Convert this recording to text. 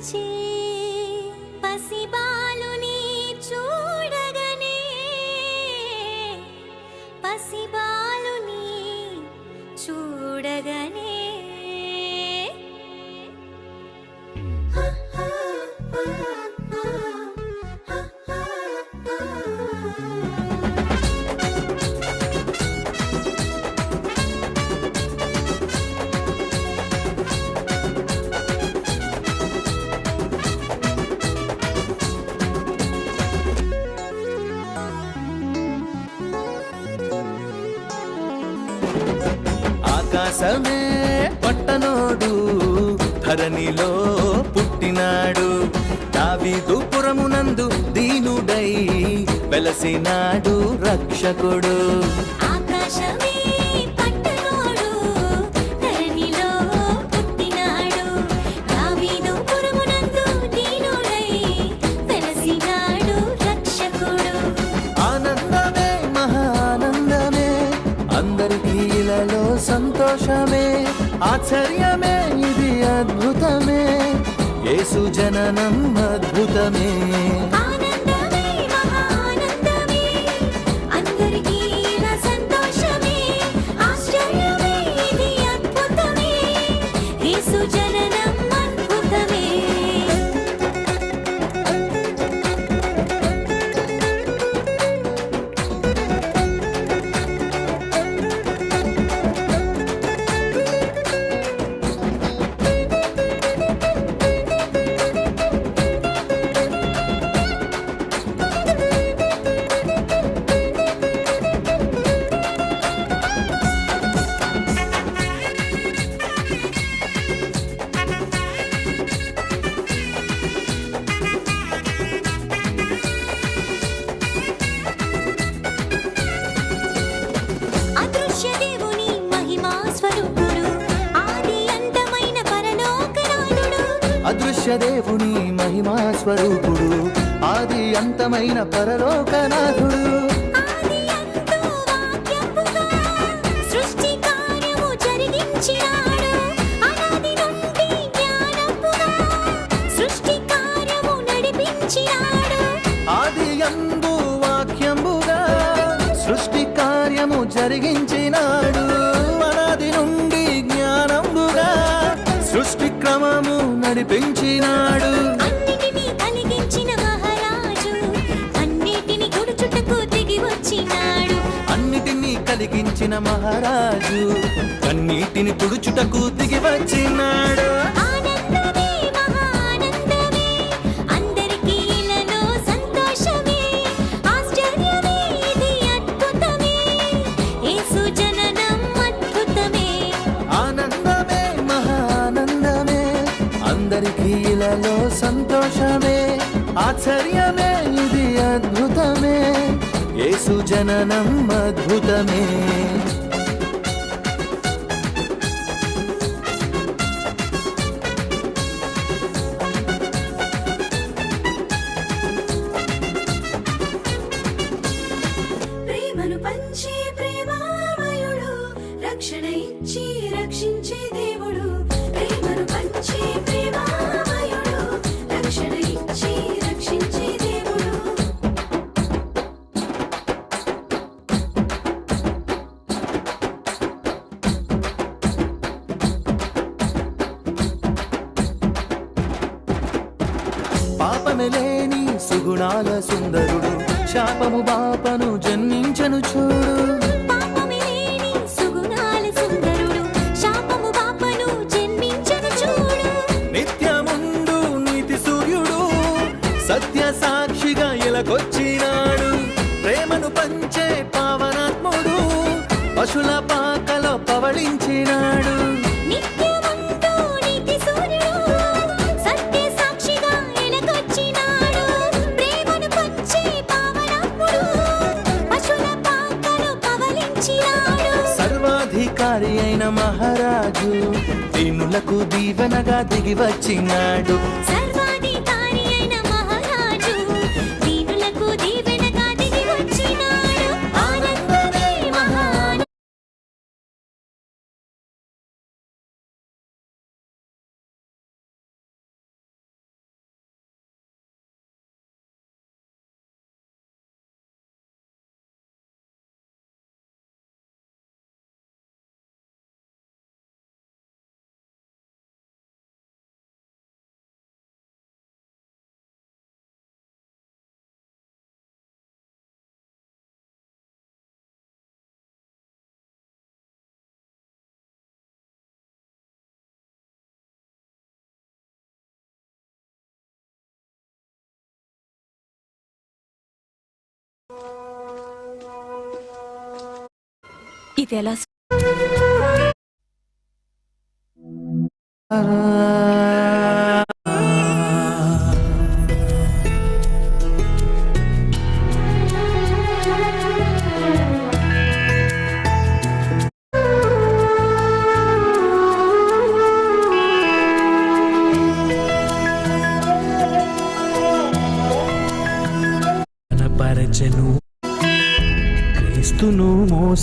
నుంచి పసిబాలుని చూడగనే. చూడగనే. కోసమే పట్టనోడు ధరణిలో పుట్టినాడు. దావీదుపురమునందు దీనుడై వెలసినాడు రక్షకుడు. ఆకాశమే ఆశ్చర్యమే ఇది అద్భుతమే. యేసు జననం అద్భుతమే. సంతోషమే. ఆశ్చర్యమే ఇది అద్భుతమే. యేసు జననం అదృశ్య దేవుని మహిమా స్వరూపుడు ఆది అంతమైన పరలోకనాథుడు. ఆది వాక్యంబుగా సృష్టి కార్యము జరిగించినాడు. వచ్చినాడు. అన్నిటినీ కలిగించిన మహారాజు కన్నీటిని తుడుచుటకు దిగి వచ్చినాడు. అందరికీ ఇలాలో సంతోషమే ఆశ్చర్యమే ఇది అద్భుతమే. యేసు జననం అద్భుతమే. పంచే ప్రేమామయుడు రక్షణ ఇచ్చి రక్షించే దేవుడు. లేని సుగుణాల సుందరుడు శాపము బాపను జన్మించను చూడు. నీతి సూర్యుడు సత్య సాక్షిగా ఇలకొచ్చినాడు ప్రేమను పంచే పావనాత్ముడు పశుల పాకలో పవళించినాడు. సర్వాధికారి అయిన మహారాజు దీనులకు దీవెనగా దిగి వచ్చినాడు. ఇది ఎలా కనపరచను క్రీస్తును మోస